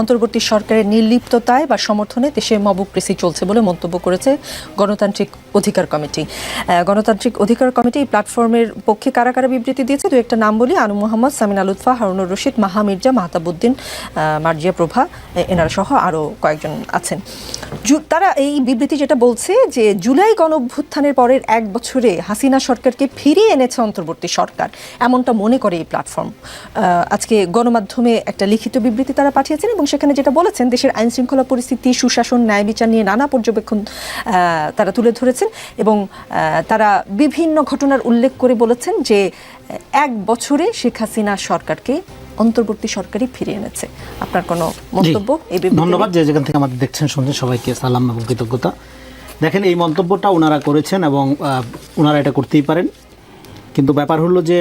অন্তর্বর্তী সরকারের নির্লিপ্ততায় বা সমর্থনে দেশে মবুক্রেসি চলছে বলে মন্তব্য করেছে গণতান্ত্রিক অধিকার কমিটি। গণতান্ত্রিক অধিকার কমিটি এই প্ল্যাটফর্মের পক্ষে কারা কারা বিবৃতি দিয়েছে। দু একটা নাম বলি, আনু মোহাম্মদ, সামিন লুৎফা, হারুনুর রশিদ মাহা মির্জা মাহতাবুদ্দিন মার্জিয়া প্রভা এনারা সহ আরও কয়েকজন আছেন। তারা এই বিবৃতি যেটা বলছে যে জুলাই গণ অভ্যুত্থানের পরের এক বছরে হাসিনা সরকারকে ফিরিয়ে এনেছে অন্তর্বর্তী সরকার। এমনটা মনে করে এই প্ল্যাটফর্ম। আজকে গণমাধ্যমে একটা লিখিত বিবৃতি তারা পাঠিয়েছেন এবং সেখানে যেটা বলেছেন দেশের আইন শৃঙ্খলা পরিস্থিতি সুশাসন ন্যায় বিচার নিয়ে নানা পর্যবেক্ষণ তারা তুলে ধরেছেন এবং তারা বিভিন্ন ঘটনার উল্লেখ করে বলেছেন যে এক বছরে শেখ হাসিনা সরকারকে অন্তর্বর্তী সরকারই ফিরিয়ে এনেছে। আপনার কোনো মন্তব্য এই ধন্যবাদ যে যেখান থেকে আমাদের দেখছেন শুনছেন সবাইকে সালাম এবং কৃতজ্ঞতা। দেখেন এই মন্তব্যটা ওনারা করেছেন এবং ওনারা এটা করতেই পারেন। কিন্তু ব্যাপার হলো যে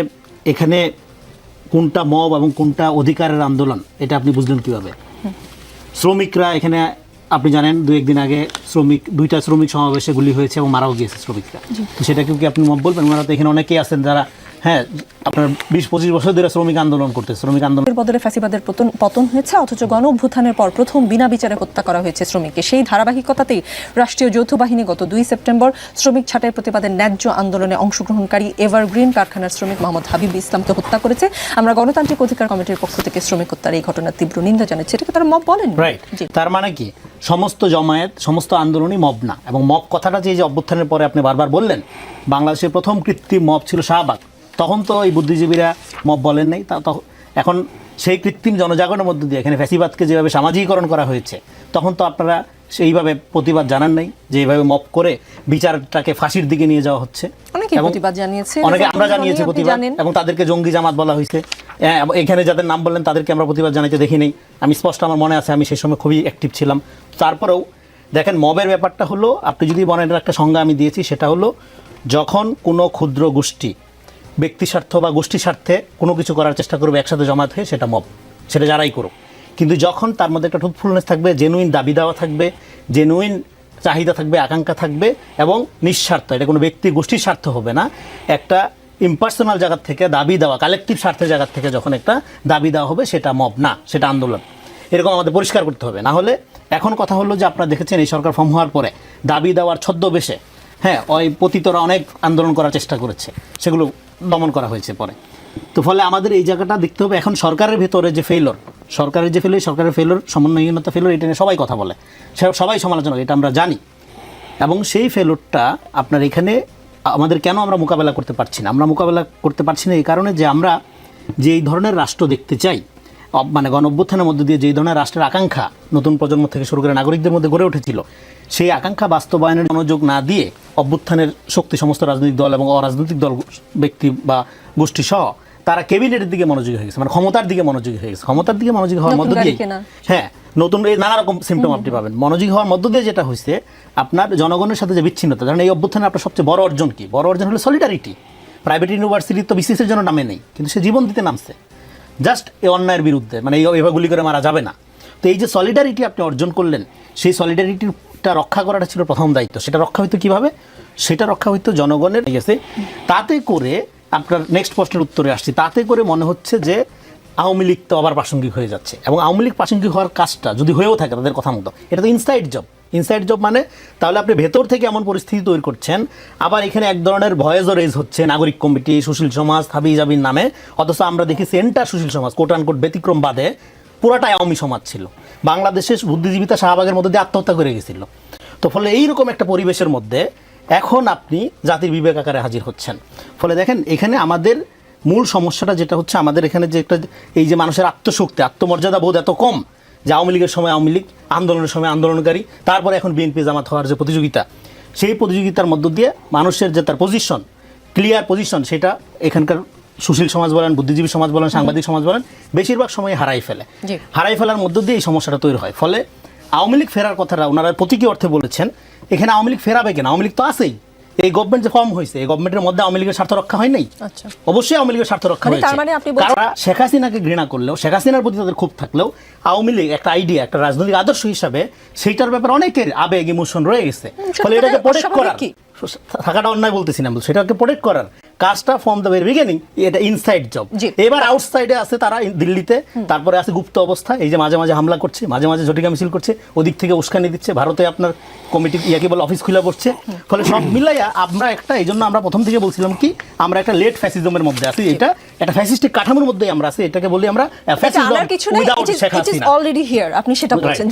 এখানে কোনটা মব এবং কোনটা অধিকারের আন্দোলন এটা আপনি বুঝলেন কীভাবে? শ্রমিকরা এখানে আপনি জানেন দু একদিন আগে শ্রমিক দুইটা শ্রমিক সমাবেশে গুলি হয়েছে এবং মারাও গিয়েছে শ্রমিকরা। তো সেটাকেও কি আপনি বলবেন? ওনারা তো এখানে অনেকেই আছেন যারা হ্যাঁ আপনার বিশ পঁচিশ বছর ধরে শ্রমিক আন্দোলন করতে শ্রমিক আন্দোলনের বদলে ফ্যাসিবাদের পতন পতন হয়েছে অথচ গণ অভ্যুত্থানের পর প্রথম বিনা বিচারে হত্যা করা হয়েছে শ্রমিককে। সেই ধারাবাহিকতাতেই রাষ্ট্রীয় যৌথ বাহিনী গত দুই সেপ্টেম্বর শ্রমিক ছাঁটাই প্রতিবাদের ন্যায্য আন্দোলনে অংশগ্রহণকারী এভারগ্রিন কারখানার শ্রমিক মোহাম্মদ হাবিব ইসলামকে হত্যা করেছে। আমরা গণতান্ত্রিক অধিকার কমিটির পক্ষ থেকে শ্রমিক হত্যার এই ঘটনার তীব্র নিন্দা জানাচ্ছি। এটাকে তারা মব বলেন? রাইট তার মানে কি? সমস্ত জমায়েত সমস্ত আন্দোলনই মব না। এবং মব কথাটা যে এই যে অভ্যুত্থানের পরে আপনি বারবার বললেন বাংলাদেশের প্রথম কৃত্রিম মব ছিল শাহবাগ। তখন তো এই বুদ্ধিজীবীরা মব বলেন নাই। তা তখন এখন সেই কৃত্রিম জনজাগরণের মধ্য দিয়ে এখানে ফ্যাসিবাদকে যেভাবে সামাজিকীকরণ করা হয়েছে তখন তো আপনারা সেইভাবে প্রতিবাদ জানান নাই যে এইভাবে মব করে বিচারটাকে ফাঁসির দিকে নিয়ে যাওয়া হচ্ছে। অনেকে এবং প্রতিবাদ জানিয়েছে অনেকে আমরা জানিয়েছি প্রতিবাদ এবং তাদেরকে জঙ্গি জামাত বলা হয়েছে। হ্যাঁ, এখানে যাদের নাম বললেন তাদেরকে আমরা প্রতিবাদ জানাইতে দেখি নেই। আমি স্পষ্ট আমার মনে আছে আমি সেই সময় খুবই অ্যাক্টিভ ছিলাম। তারপরেও দেখেন মবের ব্যাপারটা হলো আপনি যদি বলেন এটার একটা সংজ্ঞা আমি দিয়েছি সেটা হলো যখন কোনো ক্ষুদ্র গোষ্ঠী ব্যক্তি স্বার্থ বা গোষ্ঠী স্বার্থে কোনো কিছু করার চেষ্টা করবে একসাথে জমাত হয়ে, সেটা মব। সেটা যারাই করুক। কিন্তু যখন তার মধ্যে একটা ট্রুথফুলনেস থাকবে জেনুইন দাবি দেওয়া থাকবে জেনুইন চাহিদা থাকবে, আকাঙ্ক্ষা থাকবে এবং নিঃস্বার্থ, এটা কোনো ব্যক্তি গোষ্ঠীর স্বার্থ হবে না, একটা ইম্পার্সোনাল জায়গার থেকে দাবি দেওয়া কালেকটিভ স্বার্থের জায়গার থেকে যখন একটা দাবি দেওয়া হবে, সেটা মব না, সেটা আন্দোলন। এরকম আমাদের পরিষ্কার করতে হবে। না হলে এখন কথা হলো যে আপনারা দেখেছেন এই সরকার ফর্ম হওয়ার পরে দাবি দেওয়ার ছদ্মবেশে হ্যাঁ ওই পতিতরা অনেক আন্দোলন করার চেষ্টা করেছে। সেগুলো দমন করা হয়েছে পরে। তো ফলে আমাদের এই জায়গাটা দেখতে হবে, এখন সরকারের ভেতরে যে ফেলর সরকারের যে ফেলর সরকারের ফেলর সমন্বয়হীনতা ফেলর এটা নিয়ে সবাই কথা বলে। সবাই সমালোচনা এটা আমরা জানি। এবং সেই ফেলরটা আপনার এখানে, আমাদের কেন আমরা মোকাবেলা করতে পারছি না? আমরা মোকাবেলা করতে পারছি না এই কারণে যে আমরা যে এই ধরনের রাষ্ট্র দেখতে চাই মানে গণ অভ্যুত্থানের মধ্যে দিয়ে যেই ধরনের রাষ্ট্রের আকাঙ্ক্ষা নতুন প্রজন্ম থেকে শুরু করে নাগরিকদের মধ্যে গড়ে উঠেছিল সেই আকাঙ্ক্ষা বাস্তবায়নের মনোযোগ না দিয়ে অভ্যুত্থানের শক্তি সমস্ত রাজনৈতিক দল এবং অরাজনৈতিক দল ব্যক্তি বা গোষ্ঠী সহ তারা ক্যাবিনেটের দিকে মনোযোগী হয়ে গেছে মানে ক্ষমতার দিকে মনোযোগী হয়ে গেছে। ক্ষমতার দিকে মনোযোগী হওয়ার মধ্য দিয়ে হ্যাঁ নতুন এই নানা রকম সিমটম আপনি পাবেন। মনোযোগী হওয়ার মধ্য দিয়ে যেটা হয়েছে আপনার জনগণের সাথে যে বিচ্ছিন্নতা কারণ এই অভ্যুত্থানে আপনার সবচেয়ে বড় অর্জন কি? বড় অর্জন হলো সলিডারিটি প্রাইভেট ইউনিভার্সিটি তো বিসিএসের জন্য নামে নেই কিন্তু সে জীবন দিতে নামছে। জাস্ট এই অন্যায়ের বিরুদ্ধে মানে এই গুলি করে মারা যাবে না। তো এই যে সলিডারিটি আপনি অর্জন করলেন, সেই সলিডারিটিটা রক্ষা করাটা ছিল প্রথম দায়িত্ব। সেটা রক্ষা হইতো কীভাবে? সেটা রক্ষা হইতো জনগণের গেছে তাতে করে আপনার নেক্সট প্রশ্নের উত্তরে আসছি। তাতে করে মনে হচ্ছে যে আওয়ামী লীগ তো আবার প্রাসঙ্গিক হয়ে যাচ্ছে। এবং আওয়ামী লীগ প্রাসঙ্গিক হওয়ার কাজটা যদি হয়েও থাকে, তাদের কথা মতো, এটা তো ইনসাইড জব ইনসাইড জব মানে তাহলে আপনি ভেতর থেকে এমন পরিস্থিতি তৈরি করছেন, আবার এখানে এক ধরনের ভয়েসও রেজ হচ্ছে, নাগরিক কমিটি, সুশীল সমাজ হাবি জাবির নামে। অথচ আমরা দেখি সেন্টার সুশীল সমাজ কোট আনকোট ব্যতিক্রম বাদে পুরাটাই আওয়ামী সমাজ ছিল। বাংলাদেশের বুদ্ধিজীবিতা শাহবাগের মধ্যে দিয়ে আত্মহত্যা করে গেছিল। তো ফলে এইরকম একটা পরিবেশের মধ্যে এখন আপনি জাতির বিবেক আকারে হাজির হচ্ছেন। ফলে দেখেন, এখানে আমাদের মূল সমস্যাটা যেটা হচ্ছে, আমাদের এখানে যে একটা, এই যে মানুষের আত্মশক্তি আত্মমর্যাদা বোধ এত কম যে আওয়ামী লীগের সময় আওয়ামী লীগ আন্দোলনের সময় আন্দোলনকারী তারপরে এখন বিএনপি জামাত হওয়ার যে প্রতিযোগিতা সেই প্রতিযোগিতার মধ্য দিয়ে মানুষের যে তার পজিশন ক্লিয়ার পজিশন সেটা এখানকার সুশীল সমাজ বলেন বুদ্ধিজীবী সমাজ বলেন সাংবাদিক সমাজ বলেন বেশিরভাগ সময় হারাই ফেলে। হারাই ফেলার মধ্য দিয়ে এই সমস্যাটা তৈরি হয়। ফলে আওয়ামী লীগ ফেরার কথাটা ওনারা প্রতীকী অর্থে বলেছেন এখানে আওয়ামী লীগ ফেরাবে কেন? আওয়ামী লীগ তো আছেই। এই গভর্নমেন্ট যে ফর্ম হয়েছে এই গভর্নমেন্টের মধ্যে আওয়ামী লীগের স্বার্থ রক্ষা হয় নাই? আচ্ছা। অবশ্যই আওয়ামী লীগের স্বার্থ রক্ষা মানে হয়েছে মানে তারা শেখ হাসিনাকে ঘৃণা করলেও শেখ হাসিনার প্রতি তাদের ক্ষোভ থাকলেও আওয়ামী লীগ একটা আইডিয়া একটা রাজনৈতিক আদর্শ হিসাবে সেইটার ব্যাপারে অনেকের আবেগ ইমোশন রয়ে গেছে। ফলে এটাকে প্রোটেক্ট অস্বাভাবিক করার কি? থাকাটা অন্যায় বলতেছি না সেটাকে প্রোটেক্ট করার কাজটা ফ্রম দ্য ভেরি বিগিনিং এটা ইনসাইড জব এবার আউটসাইডে আছে তারা দিল্লিতে তারপরে আছে গুপ্ত অবস্থা এই যে মাঝে মাঝে হামলা করছে মাঝে মাঝে ঝটিকা মিছিল করছে ওদিক থেকে উস্কানি দিচ্ছে ভারতে আপনার কমিটি ইয়াকে বলে অফিস খুলে বসছে ফলে সব মিলাইয়া আমরা একটা এই জন্য আমরা প্রথম থেকে বলছিলাম কি আমরা একটা লেট ফ্যাসিজমের মধ্যে আছি এটা একটা ফ্যাসিস্টিক কাঠামোর মধ্যেই আমরা আছি এটাকে বলি আমরা fascism without Sheikh Hasina already here আপনি সেটা বলছেন।